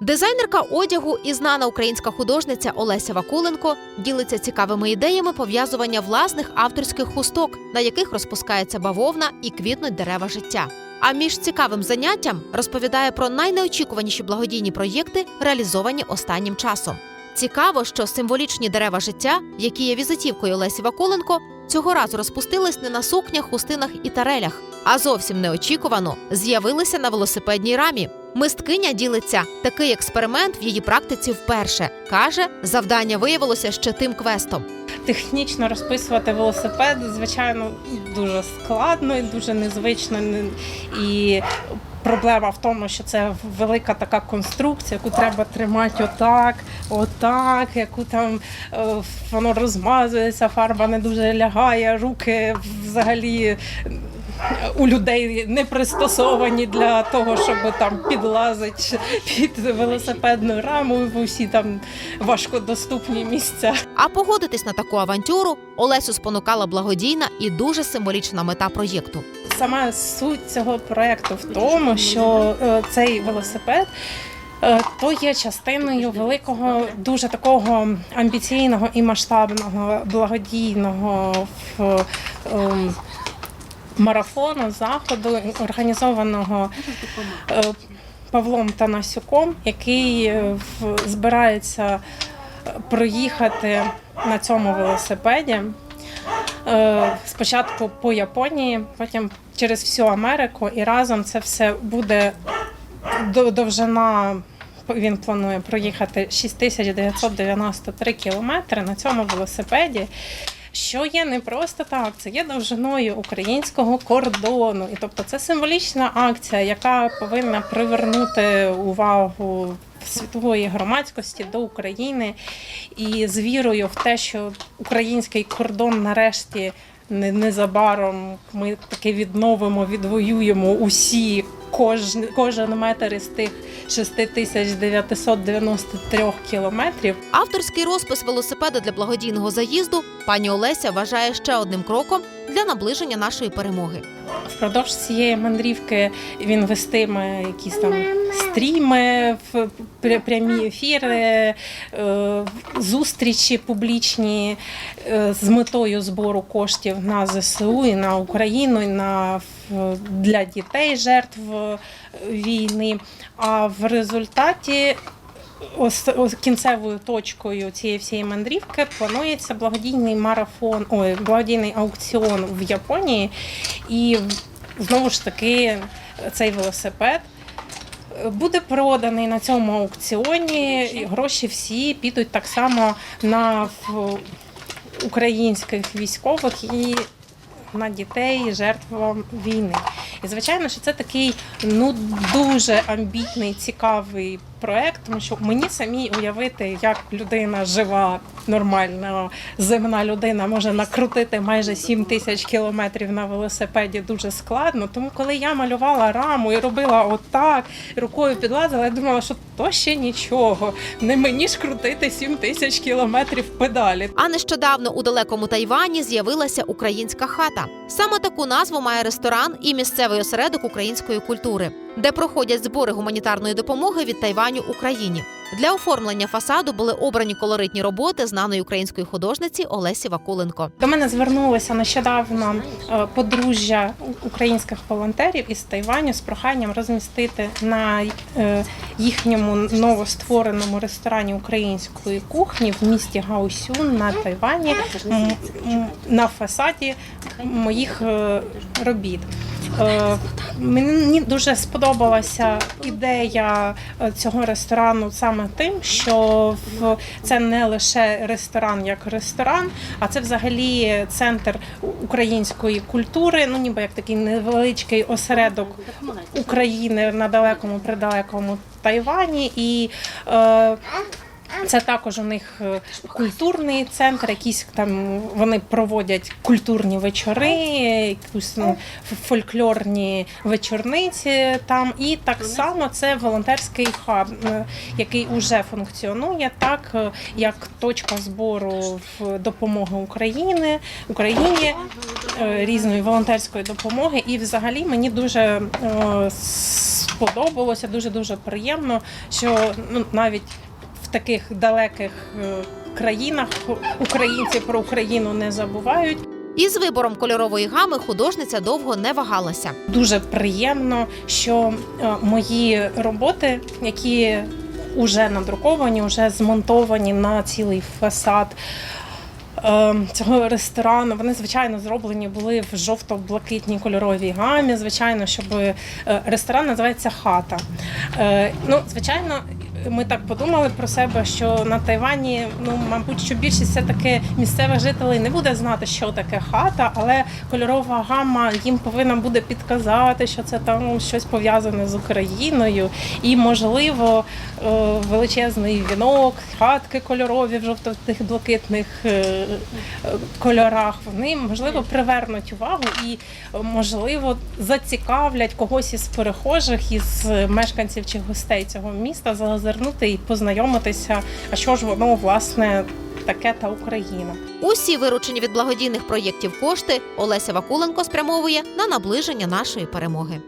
Дизайнерка одягу і знана українська художниця Олеся Вакуленко ділиться цікавими ідеями пов'язування власних авторських хусток, на яких розпускається бавовна і квітнуть дерева життя. А між цікавим заняттям розповідає про найнеочікуваніші благодійні проєкти, реалізовані останнім часом. Цікаво, що символічні дерева життя, які є візитівкою Лесі Вакуленко, цього разу розпустились не на сукнях, хустинах і тарелях, а зовсім неочікувано з'явилися на велосипедній рамі. Мисткиня ділиться такий експеримент в її практиці вперше. каже, завдання виявилося ще тим квестом. Технічно розписувати велосипед, звичайно, дуже складно і дуже незвично. І проблема в тому, що це велика така конструкція, яку треба тримати отак, отак, яку там е, воно розмазується, фарба не дуже лягає, руки взагалі. У людей не пристосовані для того, щоб там підлазити під велосипедну раму в усі там важкодоступні місця. А погодитись на таку авантюру Олесю спонукала благодійна і дуже символічна мета проєкту. Сама суть цього проекту в тому, що е, цей велосипед. Е, То є частиною великого, дуже такого амбіційного і масштабного благодійного ем, марафону заходу, організованого е, Павлом Танасюком, який е, збирається проїхати на цьому велосипеді. Спочатку по Японії, потім через всю Америку, і разом це все буде довжина. Він планує проїхати 6993 кілометри на цьому велосипеді. Що є не просто так, це є довжиною українського кордону. І тобто це символічна акція, яка повинна привернути увагу світової громадськості до України і з вірою в те, що український кордон нарешті незабаром ми таки відновимо, відвоюємо усі. Кожен, кожен метр із тих 6993 кілометрів Авторський розпис велосипеда для благодійного заїзду пані Олеся вважає ще одним кроком для наближення нашої перемоги. Впродовж цієї мандрівки він вестиме якісь там стріми, прямі ефіри, е, зустрічі публічні е, з метою збору коштів на ЗСУ і на Україну, і на для дітей жертв е, війни. А в результаті ос, ос- кінцевою точкою цієї всієї мандрівки планується благодійний марафон, ой, благодійний аукціон в Японії. І знову ж таки цей велосипед буде проданий на цьому аукціоні. І гроші всі підуть так само на українських військових і на дітей жертвам війни. І звичайно, що це такий ну дуже амбітний, цікавий проект, тому що мені самі уявити, як людина жива, нормальна земна людина може накрутити майже 7 тисяч кілометрів на велосипеді дуже складно. Тому коли я малювала раму і робила отак, рукою підлазила, я думала, що то ще нічого. Не мені ж крутити 7 тисяч кілометрів педалі. А нещодавно у далекому Тайвані з'явилася українська хата. Саме таку назву має ресторан і місцевий осередок української культури, де проходять збори гуманітарної допомоги від Тайваню Україні. Для оформлення фасаду були обрані колоритні роботи знаної української художниці Олесі Вакуленко. До мене звернулося нещодавно е, подружжя українських волонтерів із Тайваню з проханням розмістити на е, їхньому новоствореному ресторані української кухні в місті Гаусюн на Тайвані на фасаді моїх е, робіт. Е, Мені дуже сподобалася ідея е, цього ресторану саме тим, що в це не лише ресторан як ресторан, а це взагалі центр української культури, ну ніби як такий невеличкий осередок України на далекому придалекому Тайвані. І е, Це також у них е, культурний центр, якісь там вони проводять культурні вечори, якусь ну, фольклорні вечорниці там. І так само це волонтерський хаб, е, який уже функціонує так, е, як точка збору в допомоги України Україні різної волонтерської допомоги. І взагалі мені дуже сподобалося, дуже дуже приємно, що ну навіть таких далеких е, країнах українці про Україну не забувають. Із вибором кольорової гами художниця довго не вагалася. Дуже приємно, що е, мої роботи, які вже надруковані, вже змонтовані на цілий фасад. е, Цього ресторану вони звичайно зроблені були в жовто-блакитній кольоровій гамі. Звичайно, щоб ресторан називається хата. Ну, звичайно, ми так подумали про себе, що на Тайвані, ну мабуть, що більшість все таки місцевих жителей не буде знати, що таке хата, але кольорова гама їм повинна буде підказати, що це там щось пов'язане з Україною, і можливо е, величезний вінок, хатки кольорові в жовтих блакитних е, кольорах. Вони можливо привернуть увагу і можливо зацікавлять когось із перехожих, із мешканців чи гостей цього міста зазирнути і познайомитися. А що ж воно власне таке та Україна? Усі виручені від благодійних проєктів кошти Олеся Вакуленко спрямовує на наближення нашої перемоги.